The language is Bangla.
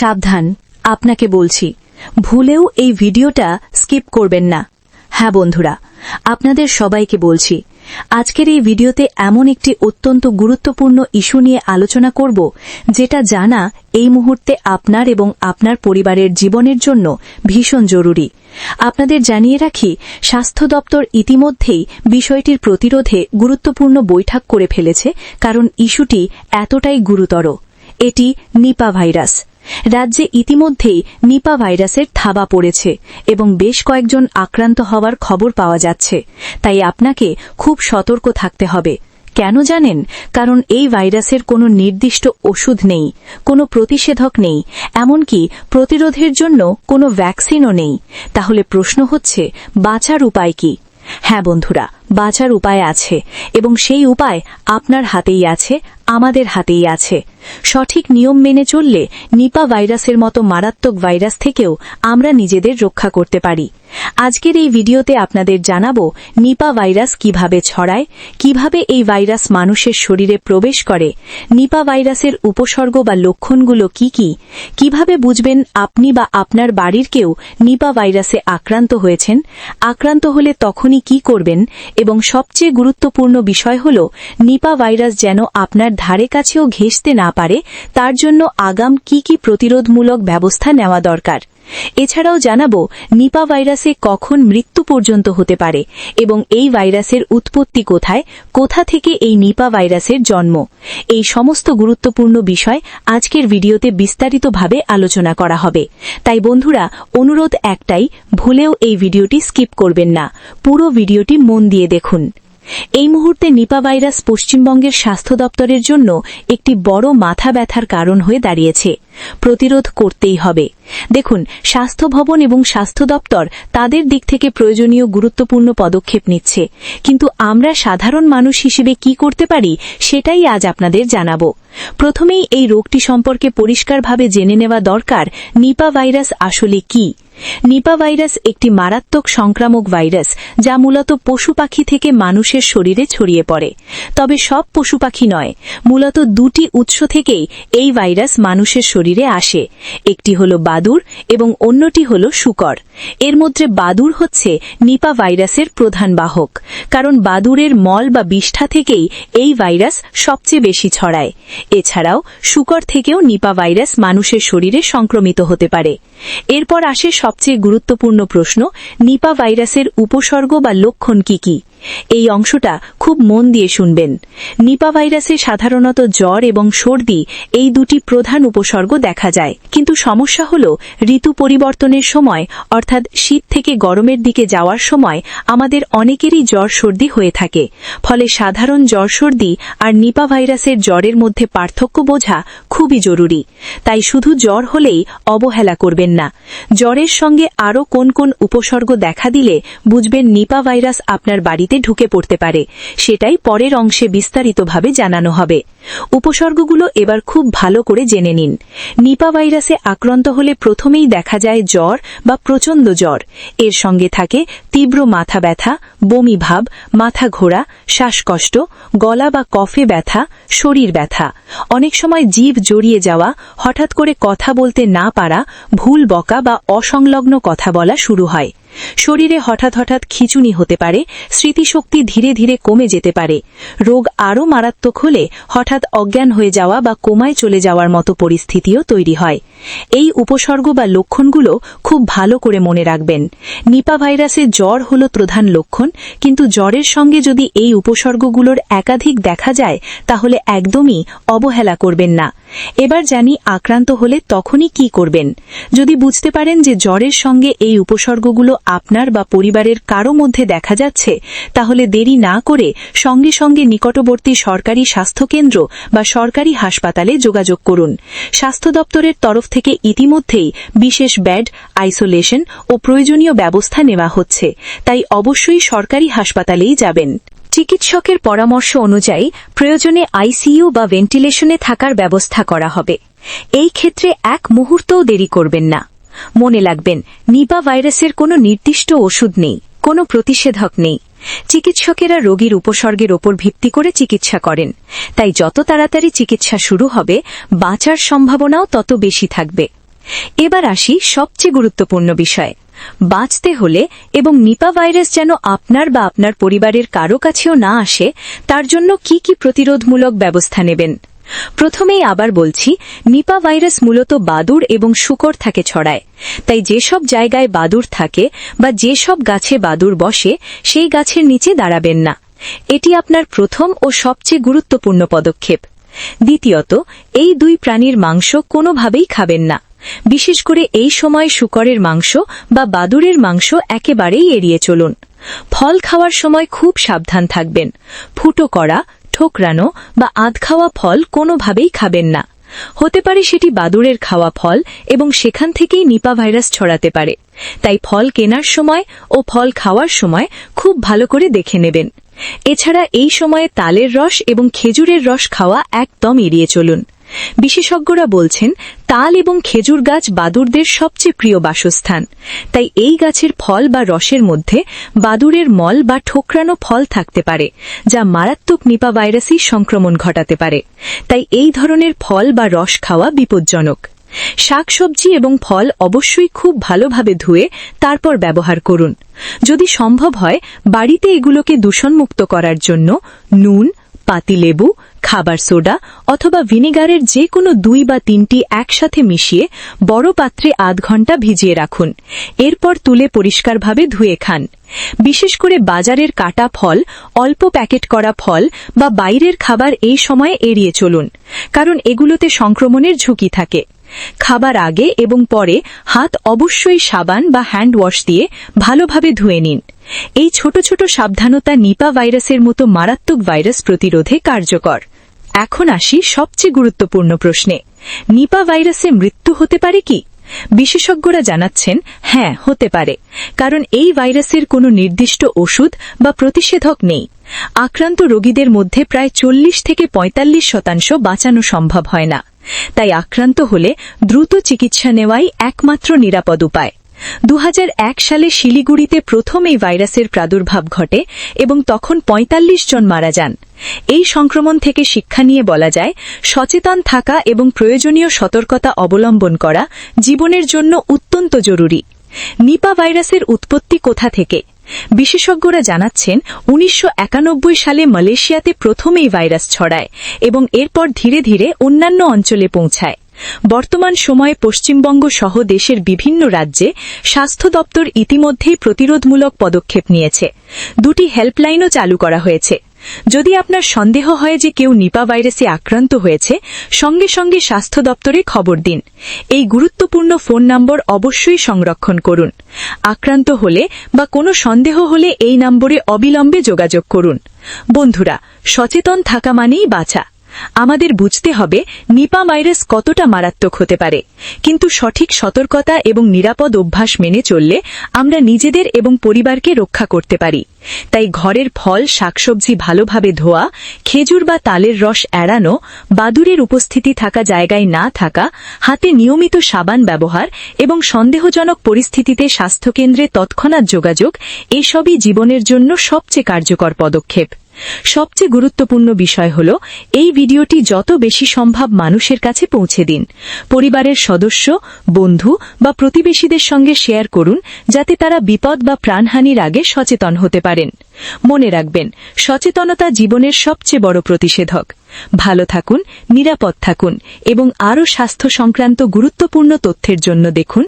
সাবধান, আপনাকে বলছি, ভুলেও এই ভিডিওটা স্কিপ করবেন না। হ্যাঁ বন্ধুরা, আপনাদের সবাইকে বলছি, আজকের এই ভিডিওতে এমন একটি অত্যন্ত গুরুত্বপূর্ণ ইস্যু নিয়ে আলোচনা করব, যেটা জানা এই মুহূর্তে আপনার এবং আপনার পরিবারের জীবনের জন্য ভীষণ জরুরি। আপনাদের জানিয়ে রাখি, স্বাস্থ্য দপ্তর ইতিমধ্যেই বিষয়টির প্রতিরোধে গুরুত্বপূর্ণ বৈঠক করে ফেলেছে, কারণ ইস্যুটি এতটাই গুরুতর। এটি নিপা ভাইরাস। রাজ্যে ইতিমধ্যেই নিপা ভাইরাসের থাবা পড়েছে এবং বেশ কয়েকজন আক্রান্ত হওয়ার খবর পাওয়া যাচ্ছে। তাই আপনাকে খুব সতর্ক থাকতে হবে। কেন জানেন? কারণ এই ভাইরাসের কোনো নির্দিষ্ট ওষুধ নেই, কোনো প্রতিষেধক নেই, এমনকি প্রতিরোধের জন্য কোনো ভ্যাকসিনও নেই। তাহলে প্রশ্ন হচ্ছে, বাঁচার উপায় কি? হ্যাঁ বন্ধুরা বাঁচার উপায় আছে এবং সেই উপায় আপনার হাতেই আছে, আমাদের হাতেই আছে। সঠিক নিয়ম মেনে চললে নিপা ভাইরাসের মতো মারাত্মক ভাইরাস থেকেও আমরা নিজেদের রক্ষা করতে পারি। আজকের এই ভিডিওতে আপনাদের জানাব নিপা ভাইরাস কীভাবে ছড়ায়, কীভাবে এই ভাইরাস মানুষের শরীরে প্রবেশ করে, নিপা ভাইরাসের উপসর্গ বা লক্ষণগুলো কি কি, কীভাবে বুঝবেন আপনি বা আপনার বাড়ির কেউ নিপা ভাইরাসে আক্রান্ত হয়েছেন, আক্রান্ত হলে তখনই কি করবেন এবং সবচেয়ে গুরুত্বপূর্ণ বিষয় হল, নিপা ভাইরাস যেন আপনার ধারে কাছেও ঘেঁষতে না পারে, তার জন্য আগাম কি কি প্রতিরোধমূলক ব্যবস্থা নেওয়া দরকার? এছাড়াও জানাব, নিপা ভাইরাসে কখন মৃত্যু পর্যন্ত হতে পারে এবং এই ভাইরাসের উৎপত্তি কোথায়, কোথা থেকে এই নিপা ভাইরাসের জন্ম। এই সমস্ত গুরুত্বপূর্ণ বিষয় আজকের ভিডিওতে বিস্তারিতভাবে আলোচনা করা হবে। তাই বন্ধুরা, অনুরোধ একটাই, ভুলেও এই ভিডিওটি স্কিপ করবেন না। পুরো ভিডিওটি মন দিয়ে দেখুন। এই মুহূর্তে নিপা ভাইরাস পশ্চিমবঙ্গের স্বাস্থ্য দপ্তরের জন্য একটি বড় মাথা ব্যথার কারণ হয়ে দাঁড়িয়েছে। প্রতিরোধ করতেই হবে। দেখুন, স্বাস্থ্য ভবন এবং স্বাস্থ্য দপ্তর তাদের দিক থেকে প্রয়োজনীয় গুরুত্বপূর্ণ পদক্ষেপ নিচ্ছে। কিন্তু আমরা সাধারণ মানুষ হিসেবে কি করতে পারি, সেটাই আজ আপনাদের জানাব। প্রথমেই এই রোগটি সম্পর্কে পরিষ্কারভাবে জেনে নেওয়া দরকার, নিপা ভাইরাস আসলে কি? নিপা ভাইরাস একটি মারাত্মক সংক্রামক ভাইরাস, যা মূলত পশু পাখি থেকে মানুষের শরীরে ছড়িয়ে পড়ে। তবে সব পশু পাখি নয়, মূলত দুটি উৎস থেকেই এই ভাইরাস মানুষের শরীরে আসে। একটি হল বাদুর এবং অন্যটি হল শুকর। এর মধ্যে বাদুর হচ্ছে নিপা ভাইরাসের প্রধান বাহক, কারণ বাদুরের মল বা বিষ্ঠা থেকেই এই ভাইরাস সবচেয়ে বেশি ছড়ায়। এছাড়াও শুকর থেকেও নিপা ভাইরাস মানুষের শরীরে সংক্রমিত হতে পারে। এরপর আসে সবচেয়ে গুরুত্বপূর্ণ প্রশ্ন, নিপা ভাইরাসের উপসর্গ বা লক্ষণ কি কি? এই অংশটা খুব মন দিয়ে শুনবেন। নিপা ভাইরাসে সাধারণত জ্বর এবং সর্দি এই দুটি প্রধান উপসর্গ দেখা যায়। কিন্তু সমস্যা হল ঋতু পরিবর্তনের সময়, অর্থাৎ শীত থেকে গরমের দিকে যাওয়ার সময় আমাদের অনেকেরই জ্বর সর্দি হয়ে থাকে। ফলে সাধারণ জ্বর সর্দি আর নিপা ভাইরাসের জ্বরের মধ্যে পার্থক্য বোঝা খুবই জরুরি। তাই শুধু জ্বর হলেই অবহেলা করবেন না। জ্বরের সঙ্গে আরও কোন কোন উপসর্গ দেখা দিলে বুঝবেন নিপা ভাইরাস আপনার বাড়িতে ঢুকে পড়তে পারে। সেটাই পরের অংশে বিস্তারিতভাবে জানানো হবে। উপসর্গগুলো এবার খুব ভালো করে জেনে নিন। নিপা ভাইরাসে আক্রান্ত হলে প্রথমেই দেখা যায় জ্বর বা প্রচণ্ড জ্বর। এর সঙ্গে থাকে তীব্র মাথা ব্যথা, বমি ভাব, মাথা ঘোরা, শ্বাসকষ্ট, গলা বা কফে ব্যথা, শরীর ব্যথা। অনেক সময় জীব জড়িয়ে যাওয়া, হঠাৎ করে কথা বলতে না পারা, ভুল বকা বা অসংলগ্ন কথা বলা শুরু হয়। শরীরে হঠাৎ হঠাৎ খিচুনি হতে পারে, স্মৃতিশক্তি ধীরে ধীরে কমে যেতে পারে। রোগ আরও মারাত্মক হলে হঠাৎ অজ্ঞান হয়ে যাওয়া বা কোমায় চলে যাওয়ার মতো পরিস্থিতিও তৈরি হয়। এই উপসর্গ বা লক্ষণগুলো খুব ভালো করে মনে রাখবেন। নিপা ভাইরাসে জ্বর হল প্রধান লক্ষণ, কিন্তু জ্বরের সঙ্গে যদি এই উপসর্গগুলোর একাধিক দেখা যায়, তাহলে একদমই অবহেলা করবেন না। এবার জানি আক্রান্ত হলে তখনই কি করবেন। যদি বুঝতে পারেন যে জ্বরের সঙ্গে এই উপসর্গগুলো আপনার বা পরিবারের কারও মধ্যে দেখা যাচ্ছে, তাহলে দেরি না করে সঙ্গে সঙ্গে নিকটবর্তী সরকারি স্বাস্থ্যকেন্দ্র বা সরকারি হাসপাতালে যোগাযোগ করুন। স্বাস্থ্য দপ্তরের তরফ থেকে ইতিমধ্যেই বিশেষ ব্যাড, আইসোলেশন ও প্রয়োজনীয় ব্যবস্থা নেওয়া হচ্ছে। তাই অবশ্যই সরকারি হাসপাতালেই যাবেন। চিকিৎসকের পরামর্শ অনুযায়ী প্রয়োজনে আইসিইউ বা ভেন্টিলেশনে থাকার ব্যবস্থা করা হবে। এই ক্ষেত্রে এক মুহূর্তও দেরি করবেন না। মনে লাগবেন, নিপা ভাইরাসের কোনো নির্দিষ্ট ওষুধ নেই, কোনো প্রতিষেধক নেই। চিকিৎসকেরা রোগীর উপসর্গের ওপর ভিত্তি করে চিকিৎসা করেন। তাই যত তাড়াতাড়ি চিকিৎসা শুরু হবে, বাঁচার সম্ভাবনাও তত বেশি থাকবে। এবার আসি সবচেয়ে গুরুত্বপূর্ণ বিষয়। বাঁচতে হলে এবং নিপা ভাইরাস যেন আপনার বা আপনার পরিবারের কারও কাছেও না আসে, তার জন্য কি কি প্রতিরোধমূলক ব্যবস্থা নেবেন? প্রথমেই আবার বলছি, নিপা ভাইরাস মূলত বাদুর এবং শুকর থাকে ছড়ায়। তাই যেসব জায়গায় বাদুর থাকে বা যেসব গাছে বাদুর বসে, সেই গাছের নিচে দাঁড়াবেন না। এটি আপনার প্রথম ও সবচেয়ে গুরুত্বপূর্ণ পদক্ষেপ। দ্বিতীয়ত, এই দুই প্রাণীর মাংস কোনোভাবেই খাবেন না। বিশেষ করে এই সময় শুকরের মাংস বা বাদুরের মাংস একেবারেই এড়িয়ে চলুন। ফল খাওয়ার সময় খুব সাবধান থাকবেন। ফুটো করা ঠোকরানো বা আধ খাওয়া ফল কোনোভাবেই খাবেন না। হতে পারে সেটি বাদুরের খাওয়া ফল এবং সেখান থেকেই নিপা ভাইরাস ছড়াতে পারে। তাই ফল কেনার সময় ও ফল খাওয়ার সময় খুব ভালো করে দেখে নেবেন। এছাড়া এই সময়ে তালের রস এবং খেজুরের রস খাওয়া একদম এড়িয়ে চলুন। বিশেষজ্ঞরা বলছেন, তাল এবং খেজুর গাছ বাদুরদের সবচেয়ে প্রিয় বাসস্থান। তাই এই গাছের ফল বা রসের মধ্যে বাদুরের মল বা ঠোকরানো ফল থাকতে পারে, যা মারাত্মক নিপা ভাইরাসই সংক্রমণ ঘটাতে পারে। তাই এই ধরনের ফল বা রস খাওয়া বিপজ্জনক। শাকসবজি এবং ফল অবশ্যই খুব ভালোভাবে ধুয়ে তারপর ব্যবহার করুন। যদি সম্ভব হয়, বাড়িতে এগুলোকে দূষণমুক্ত করার জন্য নুন, পাতিলেবু খাবার সোডা অথবা ভিনেগারের যে কোনো দুই বা তিনটি একসাথে মিশিয়ে বড় পাত্রে আধ ঘণ্টা ভিজিয়ে রাখুন। এরপর তুলে পরিষ্কারভাবে ধুয়ে খান। বিশেষ করে বাজারের কাটা ফল, অল্প প্যাকেট করা ফল বা বাইরের খাবার এই সময়ে এড়িয়ে চলুন, কারণ এগুলোতে সংক্রমণের ঝুঁকি থাকে। খাবার আগে এবং পরে হাত অবশ্যই সাবান বা হ্যান্ড ওয়াশ দিয়ে ভালোভাবে ধুয়ে নিন। এই ছোট ছোট সাবধানতা নিপা ভাইরাসের মতো মারাত্মক ভাইরাস প্রতিরোধে কার্যকর। এখন আসি সবচেয়ে গুরুত্বপূর্ণ প্রশ্নে। নিপা ভাইরাসে মৃত্যু হতে পারে কি? বিশেষজ্ঞরা জানাচ্ছেন হ্যাঁ হতে পারে। কারণ এই ভাইরাসের কোনো নির্দিষ্ট ওষুধ বা প্রতিষেধক নেই। আক্রান্ত রোগীদের মধ্যে প্রায় চল্লিশ থেকে ৪৫ শতাংশ বাঁচানো সম্ভব হয় না। তাই আক্রান্ত হলে দ্রুত চিকিৎসা নেওয়াই একমাত্র নিরাপদ উপায়। দু হাজার এক সালে শিলিগুড়িতে প্রথম এই ভাইরাসের প্রাদুর্ভাব ঘটে এবং তখন ৪৫ জন মারা যান। এই সংক্রমণ থেকে শিক্ষা নিয়ে বলা যায়, সচেতন থাকা এবং প্রয়োজনীয় সতর্কতা অবলম্বন করা জীবনের জন্য অত্যন্ত জরুরি। নিপা ভাইরাসের উৎপত্তি কোথা থেকে? বিশেষজ্ঞরা জানাচ্ছেন, উনিশশো একানব্বই সালে মালয়েশিয়াতে প্রথম এই ভাইরাস ছড়ায় এবং এরপর ধীরে ধীরে অন্যান্য অঞ্চলে পৌঁছায়। বর্তমান সময়ে পশ্চিমবঙ্গ সহ দেশের বিভিন্ন রাজ্যে স্বাস্থ্য দপ্তর ইতিমধ্যেই প্রতিরোধমূলক পদক্ষেপ নিয়েছে। দুটি হেল্পলাইনও চালু করা হয়েছে। যদি আপনার সন্দেহ হয় যে কেউ নিপা ভাইরাসে আক্রান্ত হয়েছে, সঙ্গে সঙ্গে স্বাস্থ্য দপ্তরে খবর দিন। এই গুরুত্বপূর্ণ ফোন নম্বর অবশ্যই সংরক্ষণ করুন। আক্রান্ত হলে বা কোনো সন্দেহ হলে এই নম্বরে অবিলম্বে যোগাযোগ করুন। বন্ধুরা, সচেতন থাকা মানেই বাঁচা। আমাদের বুঝতে হবে নিপা ভাইরাস কতটা মারাত্মক হতে পারে। কিন্তু সঠিক সতর্কতা এবং নিরাপদ অভ্যাস মেনে চললে আমরা নিজেদের এবং পরিবারকে রক্ষা করতে পারি। তাই ঘরের ফল, শাকসবজি ভালোভাবে ধোয়া, খেজুর বা তালের রস এড়ানো, বাদুরের উপস্থিতি থাকা জায়গায় না থাকা, হাতে নিয়মিত সাবান ব্যবহার এবং সন্দেহজনক পরিস্থিতিতে স্বাস্থ্যকেন্দ্রে তৎক্ষণাৎ যোগাযোগ, এসবই জীবনের জন্য সবচেয়ে কার্যকর পদক্ষেপ। সবচেয়ে গুরুত্বপূর্ণ বিষয় হল, এই ভিডিওটি যত বেশি সম্ভব মানুষের কাছে পৌঁছে দিন। পরিবারের সদস্য, বন্ধু বা প্রতিবেশীদের সঙ্গে শেয়ার করুন, যাতে তারা বিপদ বা প্রাণহানির আগে সচেতন হতে পারেন। মনে রাখবেন, সচেতনতা জীবনের সবচেয়ে বড় প্রতিষেধক। ভালো থাকুন, নিরাপদ থাকুন এবং আরও স্বাস্থ্য সংক্রান্ত গুরুত্বপূর্ণ তথ্যের জন্য দেখুন।